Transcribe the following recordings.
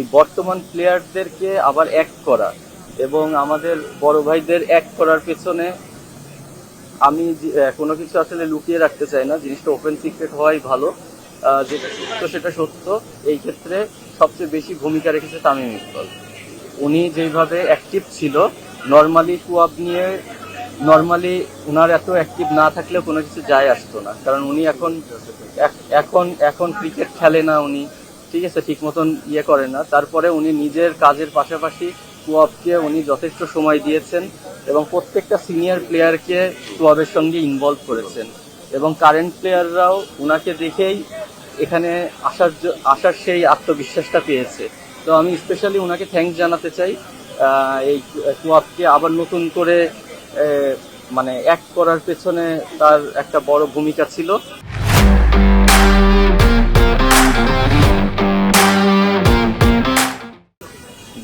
এই বর্তমান প্লেয়ারদেরকে আবার এক করা এবং আমাদের বড় ভাইদের এক করার পেছনে আমি কোনো কিছু আসলে লুকিয়ে রাখতে চাই না। জিনিসটা ওপেন সিক্রেট হওয়াই ভালো। যেটা সত্য সেটা সত্য। এই ক্ষেত্রে সবচেয়ে বেশি ভূমিকা রেখেছে তামিম ইকবাল। উনি যেভাবে অ্যাক্টিভ ছিল নর্মালি কুয়াব নিয়ে নর্মালি উনার এত অ্যাক্টিভ না থাকলেও কোনো কিছু যায় আসতো না। কারণ উনি এখন এখন এখন ক্রিকেট খেলে না উনি। ঠিক আছে, ঠিক মতন ইয়ে করে না। তারপরে উনি নিজের কাজের পাশাপাশি কুয়াবকে উনি যথেষ্ট সময় দিয়েছেন এবং প্রত্যেকটা সিনিয়র প্লেয়ারকে কুয়াবের সঙ্গে ইনভলভ করেছেন। এবং কারেন্ট প্লেয়াররাও উনাকে দেখেই এখানে আসার আসার সেই আত্মবিশ্বাসটা পেয়েছে। তো আমি স্পেশালি ওনাকে থ্যাঙ্কস জানাতে চাই। এই কুয়াবকে আবার নতুন করে মানে এক করার পেছনে তার একটা বড় ভূমিকা ছিল।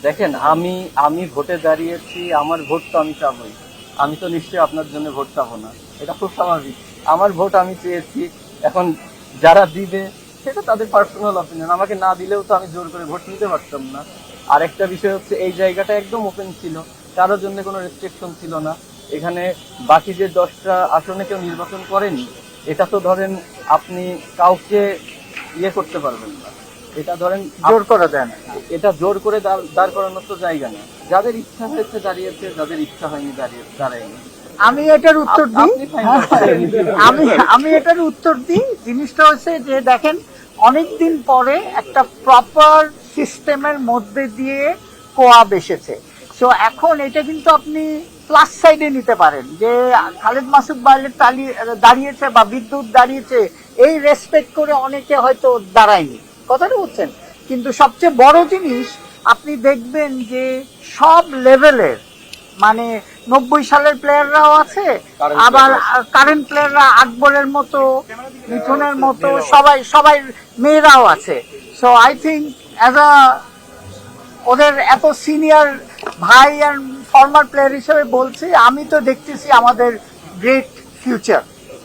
দেখেন, আমি আমি ভোটে দাঁড়িয়েছি, আমার ভোট তো আমি চাবই। আমি তো নিশ্চয়ই আপনার জন্য ভোট চাবো না। এটা খুব স্বাভাবিক। আমার ভোট আমি চেয়েছি, এখন যারা দিবে সেটা তাদের পার্সোনাল অপিনিয়ন আমাকে না দিলেও তো আমি জোর করে ভোট নিতে পারতাম না। আরেকটা বিষয় হচ্ছে, এই জায়গাটা একদম ওপেন ছিল। কারোর জন্য কোনো রেস্ট্রিকশন ছিল না। এখানে বাকি যে দশটা আসনে কেউ নির্বাচন করেনি, এটা তো ধরেন আপনি কাউকে ইয়ে করতে পারবেন না। এটা ধরেন জোর করা যায় না এটা জোর করে দাঁড়- করানোর তো জায়গা নেই। যাদের ইচ্ছা হয়েছে দাঁড়িয়েছে যাদের ইচ্ছা হয়নি দাঁড়িয়ে দাঁড়ায়নি। আমি এটার উত্তর দিই। করছেন। আমি আমি এটার উত্তর দিই। জিনিসটা হচ্ছে যে দেখেন অনেকদিন পরে একটা প্রপার সিস্টেমের মধ্যে দিয়ে কোয়াব এসেছে। সো এখন এটা কিন্তু আপনি প্লাস সাইডে নিতে পারেন। যে খালেদ মাসুদ বাইরের তালি দাঁড়িয়েছে বা বিদ্যুৎ দাঁড়িয়েছে এই রেসপেক্ট করে অনেকে হয়তো দাঁড়ায়নি। কথাটা বলছেন। কিন্তু সবচেয়ে বড় জিনিস আপনি দেখবেন যে সব লেভেলের মানে নব্বই সালের প্লেয়াররাও আছে আবার কারেন্ট প্লেয়াররা আকবরের মতো মিথুনের মতো সবাই সবাই মেয়েরাও আছে। সো আই থিঙ্ক অ্যাজ আ ওদের এত সিনিয়র ভাই অ্যান্ড ফর্মার প্লেয়ার হিসেবে বলছি আমি তো দেখতেছি আমাদের গ্রেট ফিউচার